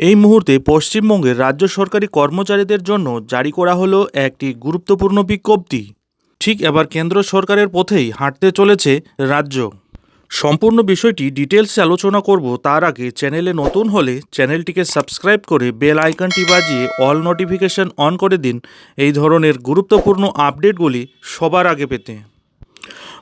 এই মুহূর্তে পশ্চিমবঙ্গের রাজ্য সরকারি কর্মচারীদের জন্য জারি করা হলো একটি গুরুত্বপূর্ণ বিজ্ঞপ্তি। ঠিক এবার কেন্দ্র সরকারের পথেই হাঁটতে চলেছে রাজ্য। সম্পূর্ণ বিষয়টি ডিটেলসে আলোচনা করব তার আগে চ্যানেলে নতুন হলে চ্যানেলটিকে সাবস্ক্রাইব করে বেল আইকনটি বাজিয়ে অল নোটিফিকেশন অন করে দিন। এই ধরনের গুরুত্বপূর্ণ আপডেটগুলি সবার আগে পেতে।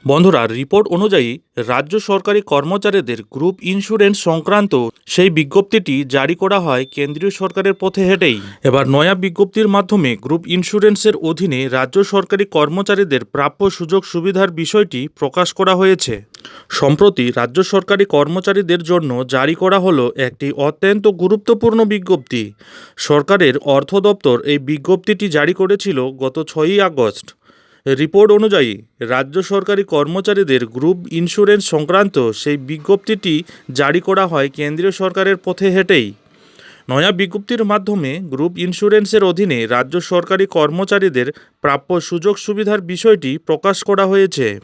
বন্ধুরা রিপোর্ট অনুযায়ী রাজ্য সরকারি কর্মচারীদের গ্রুপ ইন্স্যুরেন্স সংক্রান্ত সেই বিজ্ঞপ্তিটি জারি করা হয় কেন্দ্রীয় সরকারের পথে হেঁটেই। এবার নয়া বিজ্ঞপ্তির মাধ্যমে গ্রুপ ইন্স্যুরেন্সের অধীনে রাজ্য সরকারি কর্মচারীদের প্রাপ্য সুযোগ সুবিধার বিষয়টি প্রকাশ করা হয়েছে। সম্প্রতি রাজ্য সরকারি কর্মচারীদের জন্য জারি করা হলো একটি অত্যন্ত গুরুত্বপূর্ণ বিজ্ঞপ্তি। সরকারের অর্থ দপ্তর এই বিজ্ঞপ্তিটি জারি করেছিল গত ছয়ই আগস্ট। রিপোর্ট অনুযায়ী, রাজ্য সরকারি কর্মচারীদের গ্রুপ ইন্স্যুরেন্স সংক্রান্ত সেই বিজ্ঞপ্তিটি জারি করা হয় কেন্দ্রীয় সরকারের পথে হেঁটেই। নয়া বিজ্ঞপ্তির মাধ্যমে গ্রুপ ইন্স্যুরেন্সের অধীনে রাজ্য সরকারি কর্মচারীদের প্রাপ্য সুযোগ সুবিধার বিষয়টি প্রকাশ করা হয়েছে।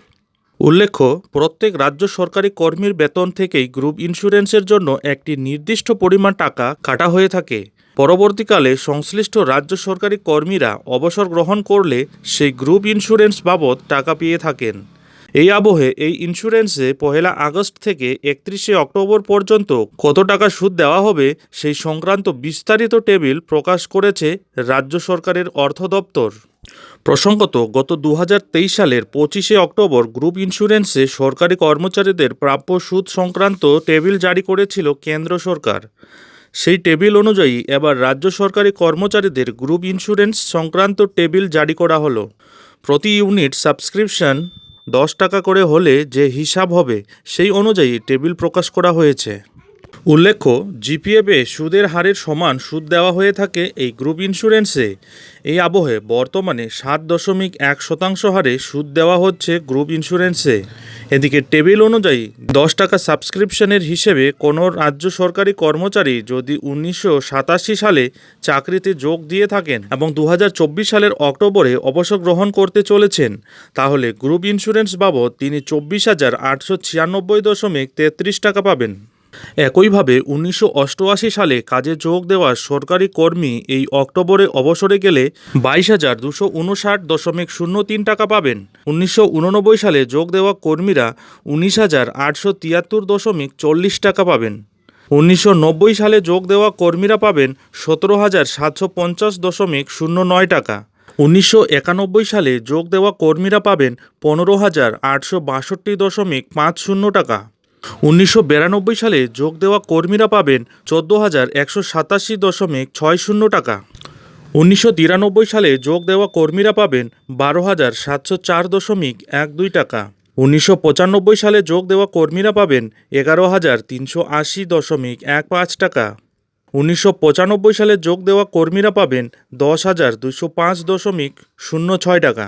উল্লেখ্য, প্রত্যেক রাজ্য সরকারি কর্মীর বেতন থেকেই গ্রুপ ইন্স্যুরেন্সের জন্য একটি নির্দিষ্ট পরিমাণ টাকা কাটা হয়ে থাকে। পরবর্তীকালে সংশ্লিষ্ট রাজ্য সরকারি কর্মীরা অবসর গ্রহণ করলে সেই গ্রুপ ইন্স্যুরেন্স বাবদ টাকা পেয়ে থাকেন। এই আবহে এই ইন্স্যুরেন্সে পহেলা আগস্ট থেকে একত্রিশে অক্টোবর পর্যন্ত কত টাকা সুদ দেওয়া হবে সেই সংক্রান্ত বিস্তারিত টেবিল প্রকাশ করেছে রাজ্য সরকারের অর্থ দপ্তর। প্রসঙ্গত, গত দু হাজার তেইশ সালের পঁচিশে অক্টোবর গ্রুপ ইন্স্যুরেন্সে সরকারি কর্মচারীদের প্রাপ্য সুদ সংক্রান্ত টেবিল জারি করেছিল কেন্দ্র সরকার। সেই টেবিল অনুযায়ী এবার রাজ্য সরকারি কর্মচারীদের গ্রুপ ইন্স্যুরেন্স সংক্রান্ত টেবিল জারি করা হলো। প্রতি ইউনিট সাবস্ক্রিপশন দশ টাকা করে হলে যে হিসাব হবে সেই অনুযায়ী টেবিল প্রকাশ করা হয়েছে। উল্লেখ্য জিপিএফে সুদের হারের সমান সুদ দেওয়া হয়ে থাকে এই গ্রুপ ইন্স্যুরেন্সে। এই আবহে বর্তমানে সাত দশমিক এক শতাংশ হারে সুদ দেওয়া হচ্ছে গ্রুপ ইন্স্যুরেন্সে। এদিকে টেবিল অনুযায়ী দশ টাকা সাবস্ক্রিপশনের হিসেবে কোনো রাজ্য সরকারি কর্মচারী যদি উনিশশো সাতাশি সালে চাকরিতে যোগ দিয়ে থাকেন এবং দু হাজার চব্বিশ সালের অক্টোবরে অবসর গ্রহণ করতে চলেছেন, তাহলে গ্রুপ ইন্স্যুরেন্স বাবদ তিনি চব্বিশ হাজার আটশো ছিয়ানব্বই দশমিক তেত্রিশ টাকা পাবেন। একইভাবে উনিশশো অষ্টআশি সালে কাজে যোগ দেওয়া সরকারি কর্মী এই অক্টোবরে অবসরে গেলে বাইশ হাজার দুশো উনষাট দশমিক শূন্য তিন টাকা পাবেন। উনিশশো উননব্বই সালে যোগ দেওয়া কর্মীরা উনিশ হাজার আটশো তিয়াত্তর দশমিক চল্লিশ টাকা পাবেন। উনিশশো নব্বই সালে যোগ দেওয়া কর্মীরা পাবেন সতেরো হাজার সাতশো পঞ্চাশ দশমিক শূন্য নয় টাকা। উনিশশো একানব্বই সালে যোগ দেওয়া কর্মীরা পাবেন পনেরো হাজার আটশো বাষট্টি দশমিক পাঁচ শূন্য টাকা। উনিশশো বিরানব্বই সালে যোগ দেওয়া কর্মীরা পাবেন চোদ্দ হাজার একশো সাতাশি দশমিক ছয় শূন্য টাকা। উনিশশো তিরানব্বই সালে যোগ দেওয়া কর্মীরা পাবেন বারো হাজার সাতশো চার দশমিক এক দুই টাকা। উনিশশো পঁচানব্বই সালে যোগ দেওয়া কর্মীরা পাবেন এগারো হাজার তিনশো আশি দশমিক এক পাঁচ টাকা। উনিশশো পঁচানব্বই সালে যোগ দেওয়া কর্মীরা পাবেন দশ হাজার দুশো পাঁচ দশমিক শূন্য ছয় টাকা।